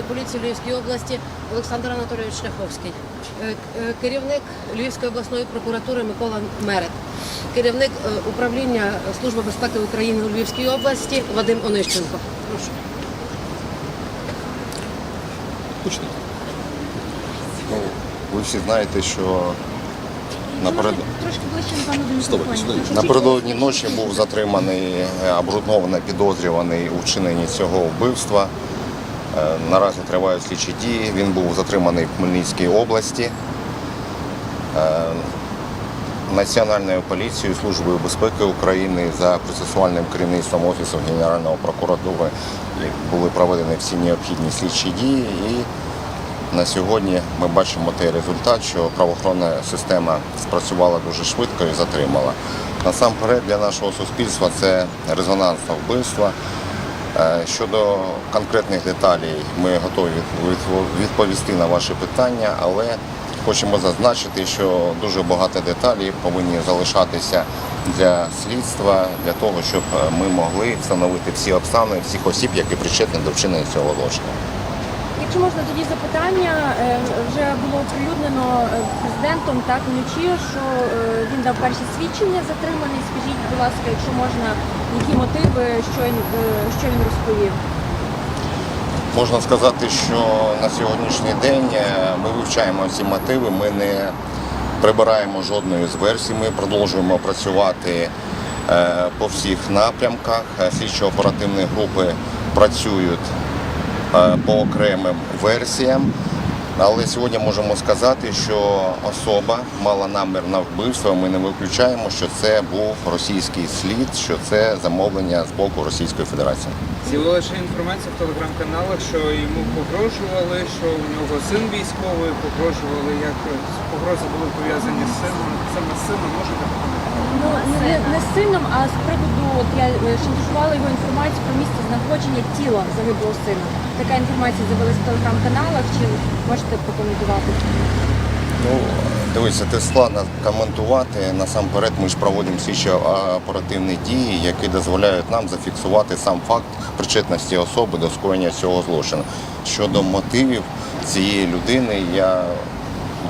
національної поліції Львівської області Олександр Анатолійович Шляховський, Е, е, керівник Львівської обласної прокуратури Микола Мерет, керівник е, управління Служби безпеки України у Львівській області Вадим Онищенко. Прошу. Почніть. Ну, ви всі знаєте, що наперед... Трошки ближче, напевно, до Вставайте мікрофонів. сюди. напередодні ночі був затриманий е, обґрунтовано підозрюваний у вчиненні цього вбивства. Е, Наразі тривають слідчі дії. Він був затриманий в Хмельницькій області. Е, Національною поліцією, Службою безпеки України за процесуальним керівництвом Офісу Генерального прокуратури були проведені всі необхідні слідчі дії. І на сьогодні ми бачимо той результат, що правоохоронна система спрацювала дуже швидко і затримала. Насамперед для нашого суспільства це резонансне вбивство. Е, Щодо конкретних деталей, ми готові від- від- відповісти на ваші питання, але хочемо зазначити, що дуже багато деталей повинні залишатися для слідства, для того, щоб е, ми могли встановити всі обставини всіх осіб, які причетні до вчинення цього злочину. Якщо можна тоді запитання, е, вже було оприлюднено е, президентом так вночі, що е, він дав перші свідчення затриманий. Скажіть, будь ласка, якщо можна, які мотиви, що він, що він розповів? Можна сказати, що на сьогоднішній день ми вивчаємо ці мотиви, ми не прибираємо жодної з версій, ми продовжуємо працювати по всіх напрямках. Е, Слідчо-оперативні групи працюють по окремим версіям. Але сьогодні можемо сказати, що особа мала намір на вбивство. Ми не виключаємо, що це був російський слід, що це замовлення з боку Російської Федерації. З'явилася інформація в телеграм-каналах, що йому погрожували, що у нього син військовий, погрожували, як погрози були пов'язані з сином. Саме з сином можете Ну не, не з сином, а з приводу от я е, шантажувала його інформацію про місце знаходження тіла загиблого сина. Така інформація з'явилася в телеграм-каналах. Чи можете прокоментувати? Ну, дивіться, це складно коментувати. Насамперед, ми ж проводимо слідчо оперативні дії, які дозволяють нам зафіксувати сам факт причетності особи до скоєння цього злочину. Щодо мотивів цієї людини, я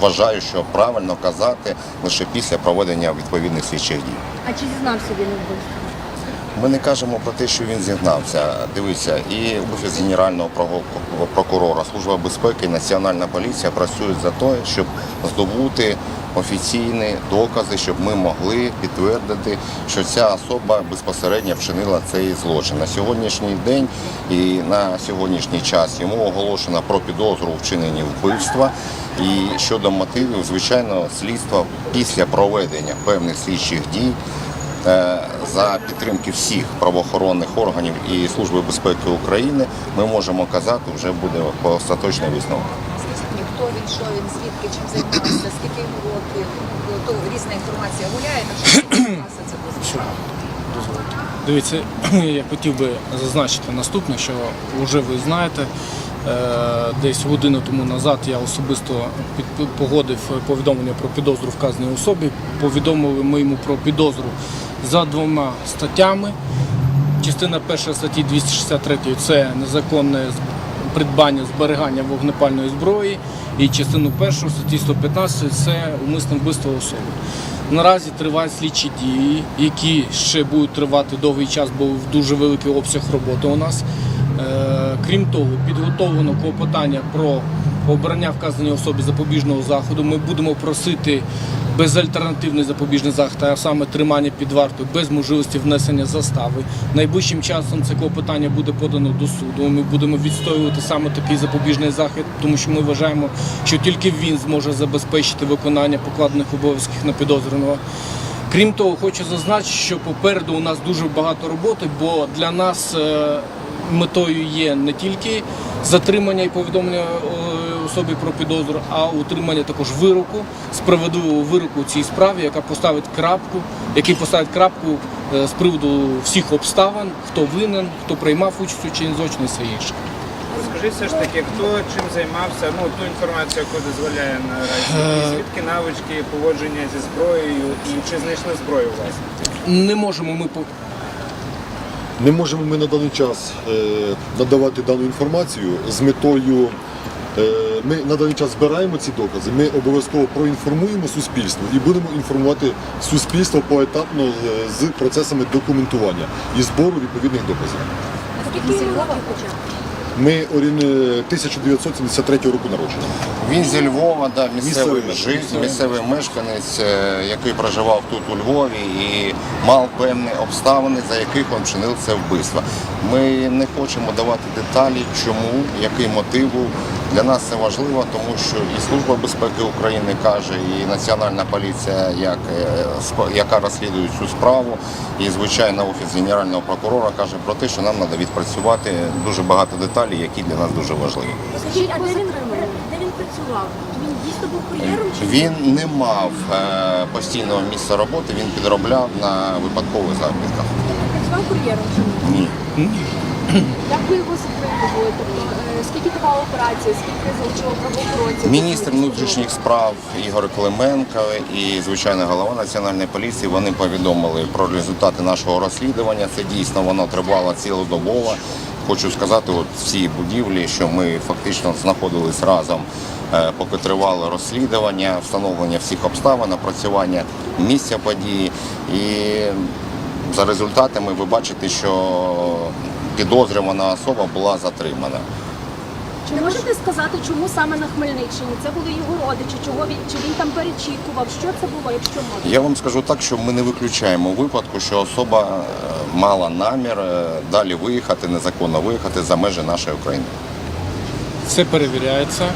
вважаю, що правильно казати лише після проведення відповідних слідчих дій. А чи зізнався він у вбивстві? Ми не кажемо про те, що він зігнався. Дивіться, і офіс генерального прокурора, служба безпеки, національна поліція працюють за те, щоб здобути офіційні докази, щоб ми могли підтвердити, що ця особа безпосередньо вчинила цей злочин. На сьогоднішній день і на сьогоднішній час йому оголошено про підозру у вбивства. І щодо мотивів, звичайно, слідство після проведення певних слідчих дій за підтримки всіх правоохоронних органів і Служби безпеки України ми можемо казати, вже буде остаточний висновок. Хто він, що він, звідки, чим займався, скільки йому років, Ну, то різна інформація гуляє, так що це дозволяє. Дозвольте. Дивіться, я хотів би зазначити наступне, що вже ви знаєте, е, десь годину тому назад я особисто погодив повідомлення про підозру вказаній особі. Повідомили ми йому про підозру за двома статтями. Частина перша статті 263 це незаконне придбання зберігання вогнепальної зброї. І частину першу статті 115 це умисне вбивство особи. Наразі тривають слідчі дії, які ще будуть тривати довгий час, бо дуже великий обсяг роботи у нас. Крім того, підготовлено клопотання про обрання вказаної особи запобіжного заходу. Ми будемо просити безальтернативний запобіжний захід, а саме тримання під вартою без можливості внесення застави. Найближчим часом це клопотання буде подано до суду. Ми будемо відстоювати саме такий запобіжний захід, тому що ми вважаємо, що тільки він зможе забезпечити виконання покладених обов'язків на підозрюваного. Крім того, хочу зазначити, що попереду у нас дуже багато роботи, бо для нас е, метою є не тільки затримання і повідомлення е, особі про підозру, а утримання також вироку, справедливого вироку у цій справі, яка поставить крапку, який поставить крапку е, з приводу всіх обставин, хто винен, хто приймав участь у чині злочину і все інше. Розкажіть все ж таки, хто чим займався, ну ту інформацію, яку дозволяє наразі, звідки навички поводження зі зброєю, і чи знайшли зброю у вас? Не можемо ми Не можемо ми на даний час е, надавати дану інформацію з метою. е, Ми на даний час збираємо ці докази. Ми обов'язково проінформуємо суспільство і будемо інформувати суспільство поетапно е, з процесами документування і збору відповідних доказів. Скільки? Ми орієн- е, 1973 року народження. Він зі Львова, да, місцевий Місцевий житель, місцевий мешканець, який проживав тут у Львові і мав певні обставини, за яких він вчинив це вбивство. Ми не хочемо давати деталі, чому, який мотив. Для нас це важливо, тому що і Служба безпеки України каже, і Національна поліція, як, е, яка розслідує цю справу, і звичайно офіс генерального прокурора каже про те, що нам треба відпрацювати дуже багато деталей, які для нас дуже важливі. Скажіть, а де він, де він працював? Він дійсно був кур'єром Він не мав е, постійного місця роботи, він підробляв на випадкових заробітках. працював кур'єром чи ні? Ні. Як ви його затримували? Тобто е, скільки тривала операція, скільки залучило правоохоронців? Міністр внутрішніх справ Ігор Клименко і звичайно голова національної поліції вони повідомили про результати нашого розслідування. Це дійсно воно тривало цілодобово. Хочу сказати, от всі будівлі, що ми фактично знаходились разом, е, поки тривало розслідування, встановлення всіх обставин, напрацювання місця події. І за результатами ви бачите, що підозрювана особа була затримана. Чи можете сказати, чому саме на Хмельниччині? Це були його родичі, чого він чи він там перечікував? Що це було, якщо можна? Я вам скажу так, що ми не виключаємо випадку, що особа е, мала намір е, далі виїхати, незаконно виїхати за межі нашої України. Це перевіряється.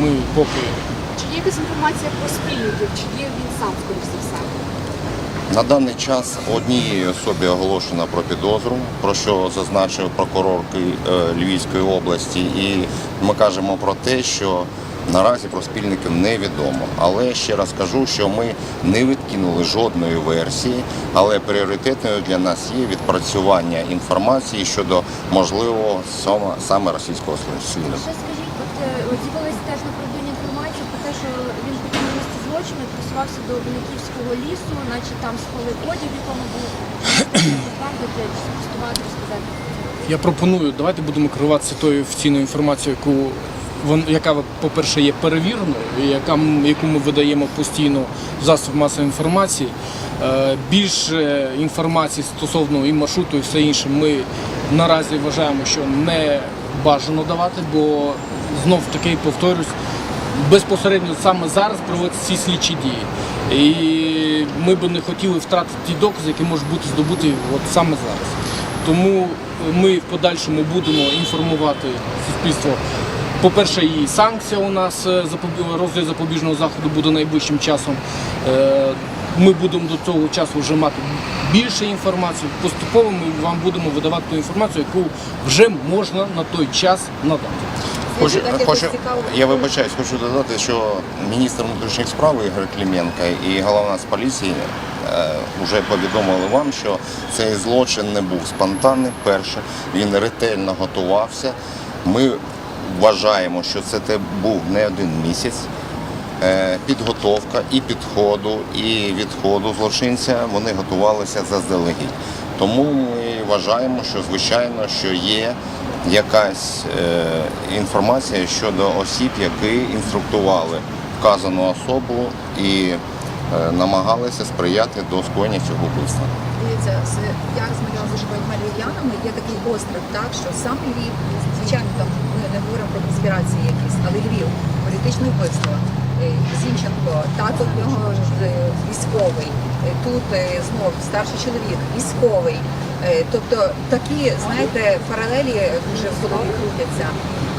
Ми поки Чи є якась інформація про спільників? Чи є він сам, скоріш за все? На даний час однієї особі оголошено про підозру, про що зазначив прокурор е, Львівської області, і ми кажемо про те, що наразі про спільників невідомо. Але ще раз кажу, що ми не відкинули жодної версії, але пріоритетною для нас є відпрацювання інформації щодо можливого саме- російського сліду. Ще скажіть, от, е, з'явилася теж напередодні інформація про те, що він на місці злочину просувався до Винниківського лісу, наче там сховали одяг, в якому таке розказати. Я пропоную, давайте будемо керуватися тою офіційною інформацією, яку вон- яка, по-перше, є перевіреною, яка, яку ми видаємо постійно в засоб масової інформації. Е, Більше інформації стосовно і маршруту, і все інше, ми наразі вважаємо, що не бажано давати, бо знов таки повторюсь, безпосередньо саме зараз проводяться ці слідчі дії. І ми би не хотіли втратити ті докази, які можуть бути здобуті от саме зараз. Тому ми в подальшому будемо інформувати суспільство. По-перше, і санкція у нас е, розгляд запобіжного заходу буде найближчим часом. Е, Ми будемо до цього часу вже мати більше інформації. Поступово ми вам будемо видавати ту інформацію, яку вже можна на той час надати. Хочу, хочу, я вибачаюсь, хочу додати, що міністр внутрішніх справ Ігор Клименко і голова з поліції е, вже повідомили вам, що цей злочин не був спонтанним. Перше, він ретельно готувався. Ми вважаємо, що це був не один місяць. Е, Підготовка і підходу, і відходу злочинця вони готувалися заздалегідь. Тому ми вважаємо, що звичайно, що є якась е, інформація щодо осіб, які інструктували вказану особу і е, намагалися сприяти до скоєння цього вбивства. Дивіться, я розмовляла з львів'янами, є такий остров, так що сам Львів, звичайно, там ми не говоримо про конспірації якісь, але Львів, політичне вбивство. Е, Зінченко, тато е, військовий, тут знов старший чоловік, військовий. Е, Тобто такі, знаєте, паралелі дуже в голові крутяться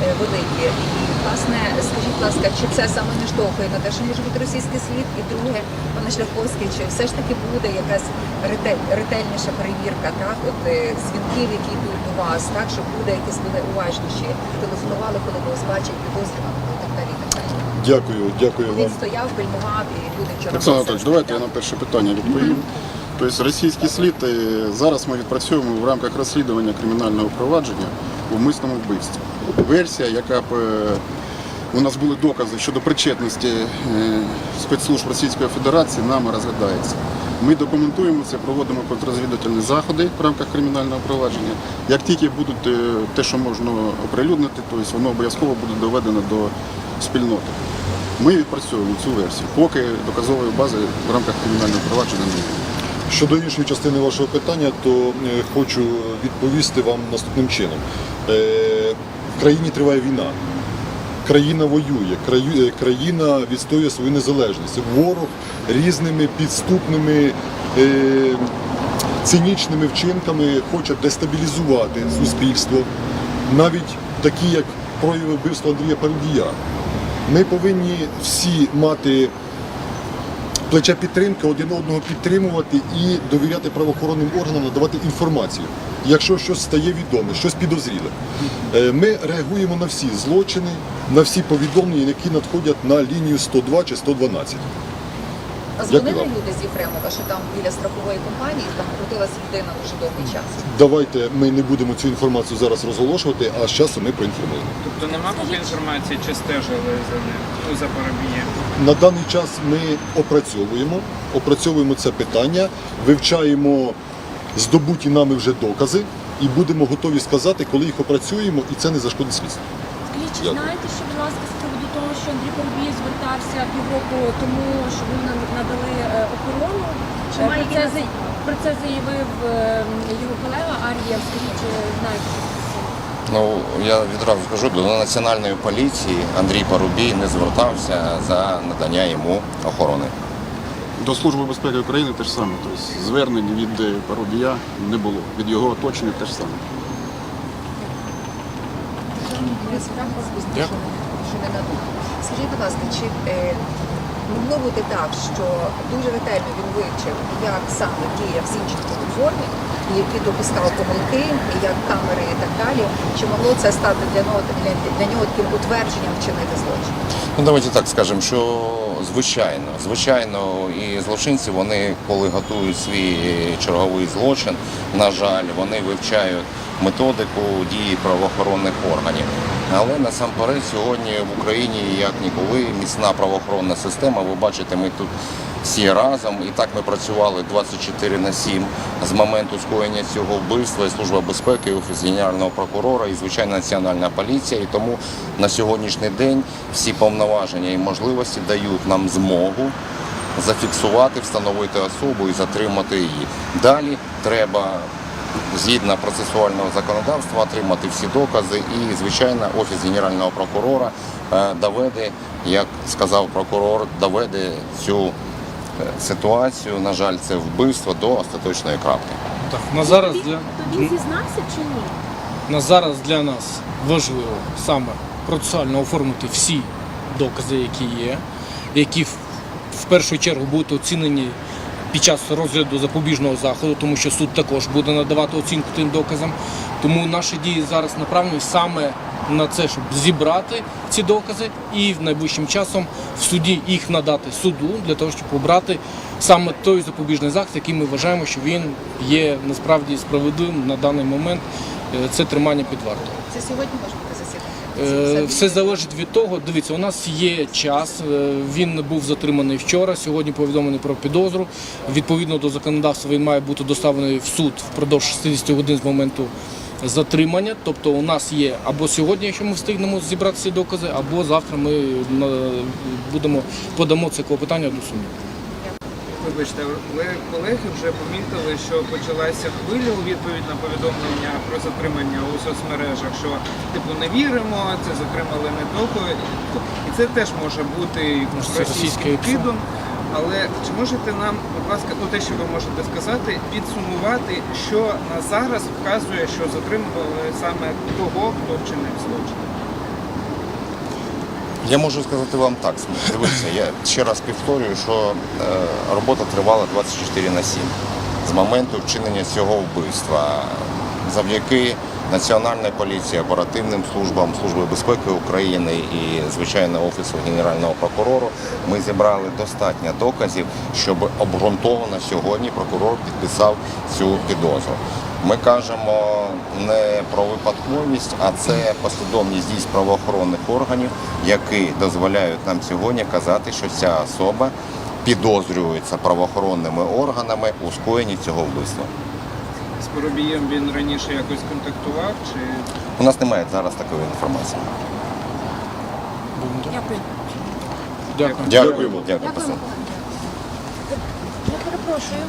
е, великі. І власне, скажіть, будь ласка, чи це саме не штовхує на те, що може бути російський слід? І друге, пане Шляховський, чи все ж таки буде якась ретель, ретельніша перевірка, так? От е, дзвінків, які йдуть до вас, так, щоб люди якісь були уважніші, телефонували, коли вас бачать, підозрюваного і так далі. так далі. Дякую, дякую Він вам. стояв, пильнував, і люди вчора Оксана Анатольович, давайте я на перше питання відповім. Тобто російський слід е, зараз ми відпрацьовуємо в рамках розслідування кримінального провадження у мисному вбивстві. Версія, яка б е, у нас були докази щодо причетності е, спецслужб Російської Федерації, нами розглядається. Ми документуємо це, проводимо контррозвідувальні заходи в рамках кримінального провадження. Як тільки будуть е, те, що можна оприлюднити, то воно обов'язково буде доведено до спільноти. Ми відпрацьовуємо цю версію, поки доказової бази в рамках кримінального провадження немає. Щодо іншої частини вашого питання, то е, хочу відповісти вам наступним чином. Е, В країні триває війна. Країна воює, е, країна відстоює свою незалежність. Ворог різними підступними цинічними вчинками хоче дестабілізувати суспільство, навіть такі, як прояви вбивства Андрія Парубія. Ми повинні всі мати плече підтримки, один одного підтримувати і довіряти правоохоронним органам, надавати інформацію. Якщо щось стає відоме, щось підозріле. Е, Ми реагуємо на всі злочини, на всі повідомлення, які надходять на лінію 102 чи 112. А дзвонили Дякую люди з Єфремова, що там біля страхової компанії там крутилась людина дуже довгий час. Давайте ми не будемо цю інформацію зараз розголошувати, а з часом ми проінформуємо. Тобто нема поки інформації, чи стежили за ним, ну за Парубієм. На даний час ми опрацьовуємо, опрацьовуємо це питання, вивчаємо здобуті нами вже докази і будемо готові сказати, коли їх опрацюємо, і це не зашкодить слідству. Скажіть, чи Дякую. знаєте, що будь ласка, що Андрій Парубій звертався півроку тому, що ви нам надали е, охорону? Чи Е, має про, це, про це заявив е, його колега Ар'єв. Скажіть, чи знаєте. Ну, я відразу скажу, до національної поліції Андрій Парубій не звертався за надання йому охорони. До Служби безпеки України те ж саме. Тобто звернень від Парубія не було, від його оточення те ж саме. Дякую. Не надумав. Скажіть, будь ласка, чи е, могло бути так, що дуже ретельно він вивчив, як саме діяв Зінченко у формі, і які допускав помилки, як камери і так далі? Чи могло це стати для нього, для, для нього таким утвердженням вчинити злочин? Ну, давайте так скажемо, що звичайно, звичайно, і злочинці, вони, коли готують свій черговий злочин, на жаль, вони вивчають методику дії правоохоронних органів. Але насамперед сьогодні в Україні як ніколи міцна правоохоронна система. Ви бачите, ми тут всі разом, і так ми працювали 24 на 7 з моменту скоєння цього вбивства і Служба безпеки, і Офіс Генерального прокурора, і звичайно Національна поліція. І тому на сьогоднішній день всі повноваження і можливості дають нам змогу зафіксувати, встановити особу і затримати її. Далі треба. Згідно процесуального законодавства отримати всі докази і, звичайно, офіс генерального прокурора е, доведе, як сказав прокурор, доведе цю е, ситуацію. На жаль, це вбивство до остаточної крапки. Так, на зараз для То він зізнався чи ні? на зараз для нас важливо саме процесуально оформити всі докази, які є, які в, в першу чергу будуть оцінені під час розгляду запобіжного заходу, тому що суд також буде надавати оцінку тим доказам. Тому наші дії зараз направлені саме на це, щоб зібрати ці докази і в найближчим часом в суді їх надати суду для того, щоб обрати саме той запобіжний захід, який ми вважаємо, що він є насправді справедливим на даний момент. Е, Це тримання під вартою. Це сьогодні може бути Все залежить від того. Дивіться, у нас є час. е, Він був затриманий вчора. Сьогодні повідомлений про підозру. Відповідно до законодавства він має бути доставлений в суд впродовж 60 годин з моменту затримання. Тобто, у нас є або сьогодні, якщо ми встигнемо зібрати ці докази, або завтра ми будемо подамо це клопотання до суду. Вибачте, колеги вже помітили, що почалася хвиля у відповідь на повідомлення про затримання у соцмережах, що типу не віримо, це затримали не того. І це теж може бути російським кидом. Але чи можете нам, будь ласка, ну те, що ви можете сказати, підсумувати, що на зараз вказує, що затримували саме того, хто вчинив злочин? Я можу сказати вам так. Дивіться, я ще раз повторюю, що е, робота тривала 24 на 7 з моменту вчинення цього вбивства. Завдяки Національній поліції, оперативним службам, Служби безпеки України і, звичайно, Офісу Генерального прокурора ми зібрали достатньо доказів, щоб обґрунтовано сьогодні прокурор підписав цю підозру. Ми кажемо не про випадковість, а це послідовність дій правоохоронних органів, які дозволяють нам сьогодні казати, що ця особа підозрюється правоохоронними органами у скоєнні цього вбивства. З Поробієм він раніше якось контактував чи У нас немає зараз такої інформації. Дякую. Дякую. Дякуємо. Дякую. Дякуємо. Я перепрошую.